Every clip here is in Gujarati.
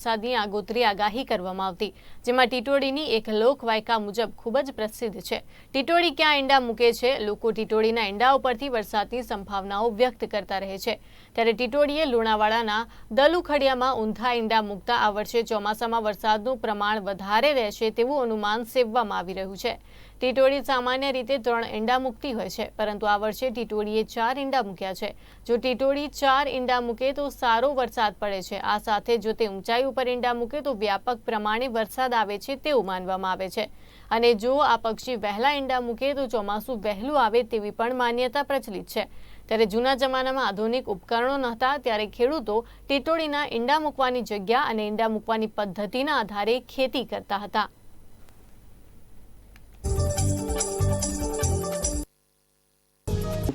વરસાદની આગોતરી આગાહી કરવામાં આવતી. જેમાં ટીટોડીની એક લોકવાયકા મુજબ ખૂબ જ પ્રસિદ્ધ છે. ટીટોડી ક્યાં ઈંડા મૂકે છે? લોકો ટીટોડીના ઈંડા ઉપરથી વરસાદની સંભાવનાઓ વ્યક્ત કરતા રહે છે. ત્યારે ટીટોડીએ લુણાવાડાના દલુખડિયામાં ઊંધા ઈંડા મૂકતા આ વર્ષે ચોમાસામાં વરસાદનું પ્રમાણ વધારે રહેશે તેવું અનુમાન સેવવામાં આવી રહ્યું છે. ટીટોડી સામાન્ય રીતે ત્રણ ઈંડા મૂકતી હોય છે, પરંતુ આ વર્ષે ટીટોડીએ ચાર ઈંડા મૂક્યા છે. જો ટીટોડી ચાર ઈંડા મૂકે તો સારો વરસાદ પડે છે. આ સાથે જો તે ઊંચાઈ ઉપર ઈંડા મૂકે તો વ્યાપક પ્રમાણે વરસાદ આવે છે તેવું માનવામાં આવે છે. અને જો આ પક્ષી વહેલા ઈંડા મૂકે તો ચોમાસું વહેલું આવે તેવી પણ માન્યતા પ્રચલિત છે. ત્યારે જૂના જમાનામાં આધુનિક ઉપકરણો નહોતા, ત્યારે ખેડૂતો ટીટોડીના ઈંડા મૂકવાની જગ્યા અને ઈંડા મૂકવાની પદ્ધતિના આધારે ખેતી કરતા હતા.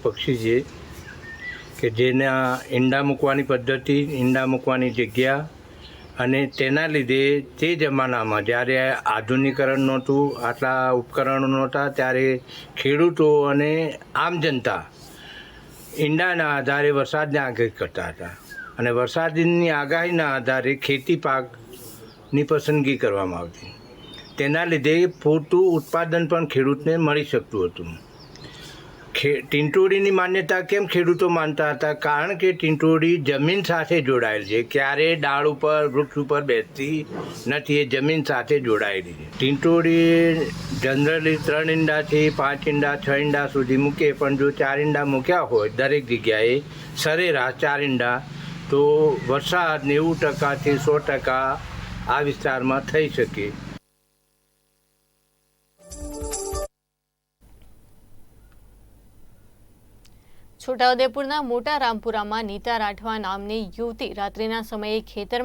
પક્ષી છે કે જેના ઈંડા મૂકવાની પદ્ધતિ, ઈંડા મૂકવાની જગ્યા અને તેના લીધે તે જમાનામાં જ્યારે આધુનિકરણ નહોતું, આટલા ઉપકરણો નહોતા, ત્યારે ખેડૂતો અને આમ જનતા ઈંડાના આધારે વરસાદને આગાહી કરતા હતા અને વરસાદની આગાહીના આધારે ખેતી પાકની પસંદગી કરવામાં આવતી. તેના લીધે પૂરતું ઉત્પાદન પણ ખેડૂતને મળી શકતું હતું. ટીંટોડીની માન્યતા કેમ ખેડૂતો માનતા હતા? કારણ કે ટીંટોડી જમીન સાથે જોડાયેલ છે. ક્યારે ડાળ ઉપર, વૃક્ષ ઉપર બેસતી નથી, એ જમીન સાથે જોડાયેલી છે. ટીંટોડી જનરલી ત્રણ ઈંડાથી પાંચ ઈંડા, છ ઈંડા સુધી મૂકે, પણ જો ચાર ઈંડા મૂક્યા હોય દરેક જગ્યાએ સરેરાશ ચાર ઈંડા, તો વરસાદ નેવું ટકાથી સો ટકા આ વિસ્તારમાં થઈ શકે. છોટાઉદેપુરના મોટા રામપુરામાં નીતા રાઠવા નામની યુવતી રાત્રિના સમયે ખેતરમાં